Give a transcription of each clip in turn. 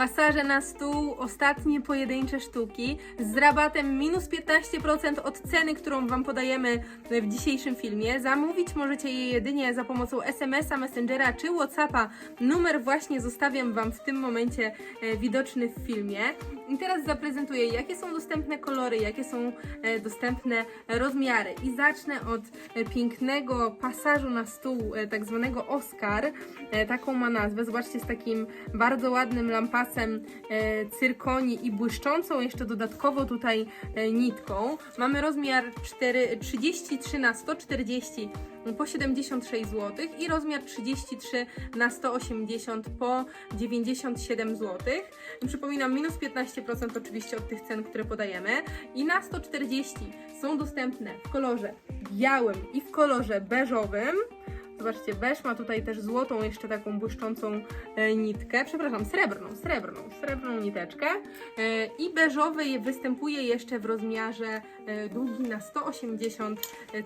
Pasaże na stół, ostatnie pojedyncze sztuki z rabatem minus 15% od ceny, którą Wam podajemy w dzisiejszym filmie. Zamówić możecie je jedynie za pomocą SMS-a, Messengera czy Whatsappa. Numer właśnie zostawiam Wam w tym momencie e, widoczny w filmie. I teraz zaprezentuję, jakie są dostępne kolory, jakie są e, dostępne rozmiary. I zacznę od e, pięknego pasażu na stół, tak zwanego Oscar. Taką ma nazwę. Zobaczcie, z takim bardzo ładnym lampasem e, cyrkoni i błyszczącą jeszcze dodatkowo tutaj e, nitką. Mamy rozmiar 4, 33 na 140 po 76 zł i rozmiar 33 na 180 po 97 zł. Przypominam, minus 15% oczywiście od tych cen, które podajemy. I na 140 są dostępne w kolorze białym i w kolorze beżowym. Zobaczcie, beż ma tutaj też złotą, jeszcze taką błyszczącą e, nitkę, przepraszam, srebrną, srebrną, srebrną niteczkę. E, I beżowy je- występuje jeszcze w rozmiarze e, długi na 180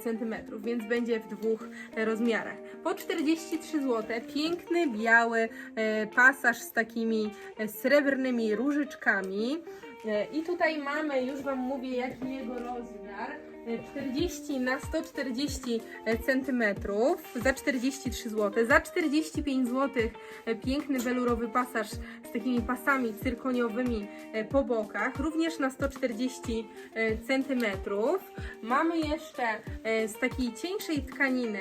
cm, więc będzie w dwóch rozmiarach. Po 43 zł, piękny, biały pasaż z takimi srebrnymi różyczkami. I tutaj mamy, już Wam mówię, jaki jego rozmiar. E, 40 na 140 cm za 43 zł. Za 45 zł piękny welurowy pasaż z takimi pasami cyrkoniowymi e, po bokach, również na 140 cm. Mamy jeszcze e, z takiej cieńszej tkaniny,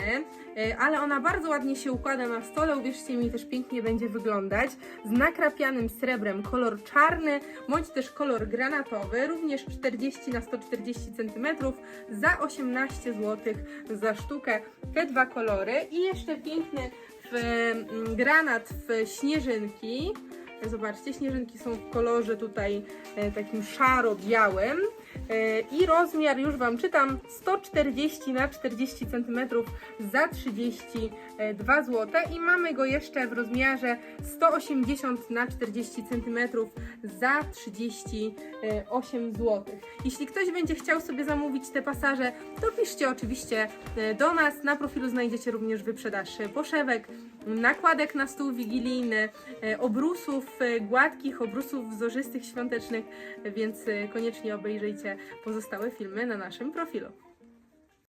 e, ale ona bardzo ładnie się układa na stole, uwierzcie mi, też pięknie będzie wyglądać. Z nakrapianym srebrem kolor czarny, bądź też kolor granatowy, również 40 na 140 cm za 18 zł za sztukę. Te dwa kolory i jeszcze piękny w, mm, granat w śnieżynki. Zobaczcie, śnieżynki są w kolorze tutaj e, takim szaro-białym. I rozmiar, już Wam czytam, 140 na 40 cm za 32 zł. I mamy go jeszcze w rozmiarze 180 na 40 cm za 38 zł. Jeśli ktoś będzie chciał sobie zamówić te pasaże, to piszcie oczywiście e, do nas. Na profilu znajdziecie również wyprzedaż poszewek, nakładek na stół wigilijny, e, obrusów e, gładkich, obrusów wzorzystych, świątecznych, więc koniecznie obejrzyjcie pozostałe filmy na naszym profilu.